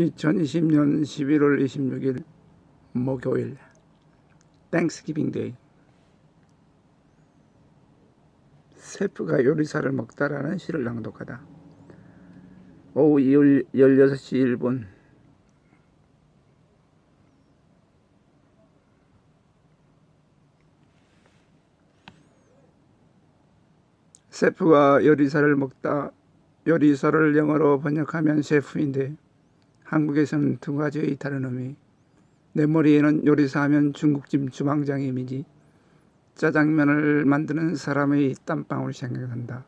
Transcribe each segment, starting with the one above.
2020년 11월 26일 목요일 땡스기빙 데이 셰프가 요리사를 먹다라는 시를 낭독하다. 오후 16시 1분. 셰프가 요리사를 먹다 요리사를 영어로 번역하면 셰프인데 한국에서는 두 가지의 다른 의미. 내 머리에는 요리사 하면 중국집 주방장의 이미지. 짜장면을 만드는 사람의 땀방울 생각난다.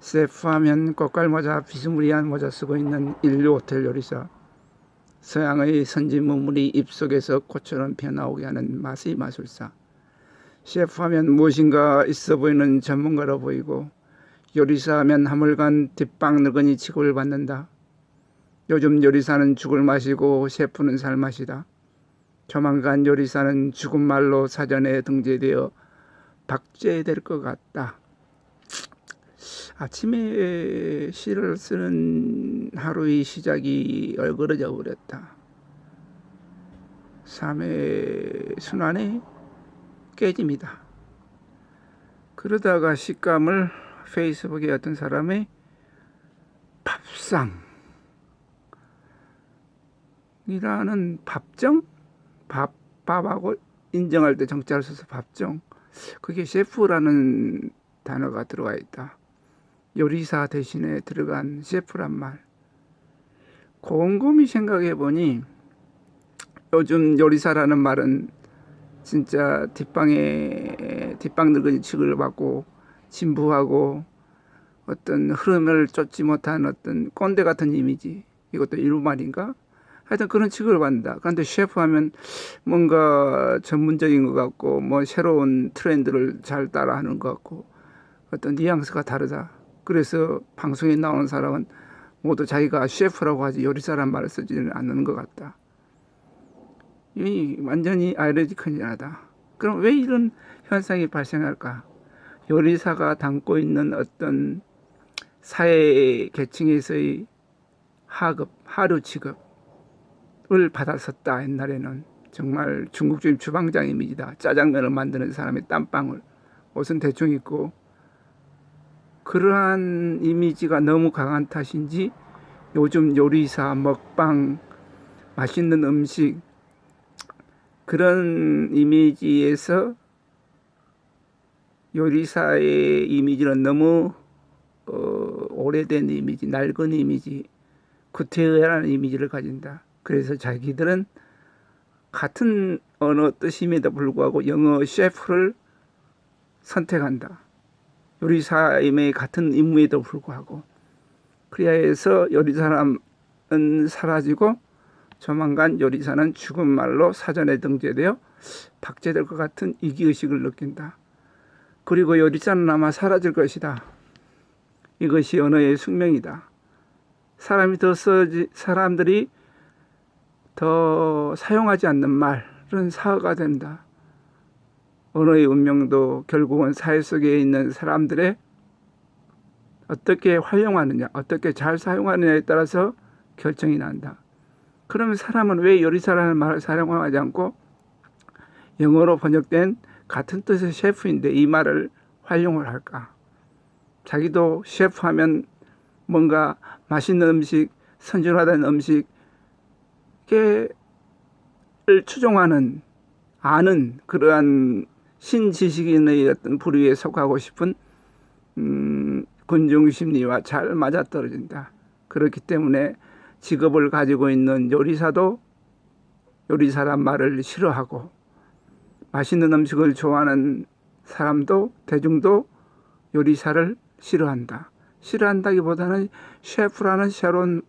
셰프 하면 꽃갈 모자 비스무리한 모자 쓰고 있는 인류 호텔 요리사. 서양의 선진 문물이 입속에서 꽃처럼 피어나오게 하는 맛의 마술사. 셰프 하면 무엇인가 있어 보이는 전문가로 보이고 요리사 하면 하물간 뒷방 늙은이 취급을 받는다. 요즘 요리사는 죽을 맛이고 셰프는 살 맛이다. 조만간 요리사는 죽은 말로 사전에 등재되어 박제될 것 같다. 아침에 시를 쓰는 하루의 시작이 얼그러져 버렸다. 삶의 순환에 깨집니다. 그러다가 식감을 페이스북에 어떤 사람의 밥상 이라는 밥정 밥 밥하고 인정할 때 정자를 써서 밥정 그게 셰프라는 단어가 들어가 있다. 요리사 대신에 들어간 셰프란 말. 곰곰이 생각해 보니 요즘 요리사라는 말은 진짜 뒷방에 뒷방 늙은이 취급을 받고 진부하고 어떤 흐름을 쫓지 못한 어떤 꼰대 같은 이미지 이것도 일부 말인가 하여튼 그런 취급을 받는다. 그런데 셰프 하면 뭔가 전문적인 것 같고 뭐 새로운 트렌드를 잘 따라하는 것 같고 어떤 뉘앙스가 다르다. 그래서 방송에 나오는 사람은 모두 자기가 셰프라고 하지 요리사란 말을 쓰지는 않는 것 같다. 이 완전히 아이러지컬하다. 그럼 왜 이런 현상이 발생할까? 요리사가 담고 있는 어떤 사회 계층에서의 하급, 하루 취급 을 받았었다. 옛날에는 정말 중국적인 주방장 이미지다. 짜장면을 만드는 사람의 땀방울, 옷은 대충 입고 그러한 이미지가 너무 강한 탓인지 요즘 요리사, 먹방, 맛있는 음식 그런 이미지에서 요리사의 이미지는 너무 어, 오래된 이미지, 낡은 이미지, 구태의라는 이미지를 가진다. 그래서 자기들은 같은 언어 뜻임에도 불구하고 영어 셰프를 선택한다. 요리사임의 같은 임무에도 불구하고. 해서 요리사람은 사라지고 조만간 요리사는 죽은 말로 사전에 등재되어 박제될 것 같은 이기의식을 느낀다. 그리고 요리사는 아마 사라질 것이다. 이것이 언어의 숙명이다. 사람이 더 써지, 사람들이 더 사용하지 않는 말은 사어가 된다. 언어의 운명도 결국은 사회 속에 있는 사람들의 어떻게 활용하느냐, 어떻게 잘 사용하느냐에 따라서 결정이 난다. 그러면 사람은 왜 요리사라는 말을 사용하지 않고 영어로 번역된 같은 뜻의 셰프인데 이 말을 활용을 할까? 자기도 셰프 하면 뭔가 맛있는 음식, 선진화된 음식 을 추종하는, 아는 그러한 신지식인의 어떤 부류에 속하고 싶은 음, 군중 심리와 잘 맞아떨어진다. 그렇기 때문에 직업을 가지고 있는 요리사도 요리사란 말을 싫어하고 맛있는 음식을 좋아하는 사람도 대중도 요리사를 싫어한다. 싫어한다기보다는 셰프라는 새로운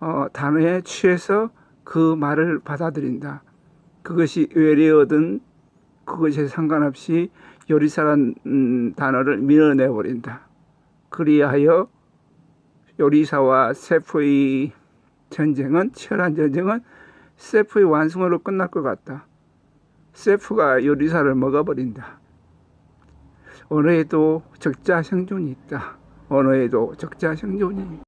어, 단어에 취해서 그 말을 받아들인다. 그것이 외래어든 그것에 상관없이 요리사란 음, 단어를 밀어내버린다. 그리하여 요리사와 셰프의 전쟁은 치열한 전쟁은 셰프의 완승으로 끝날 것 같다. 셰프가 요리사를 먹어버린다. 언어에도 적자 생존이 있다. 언어에도 적자 생존이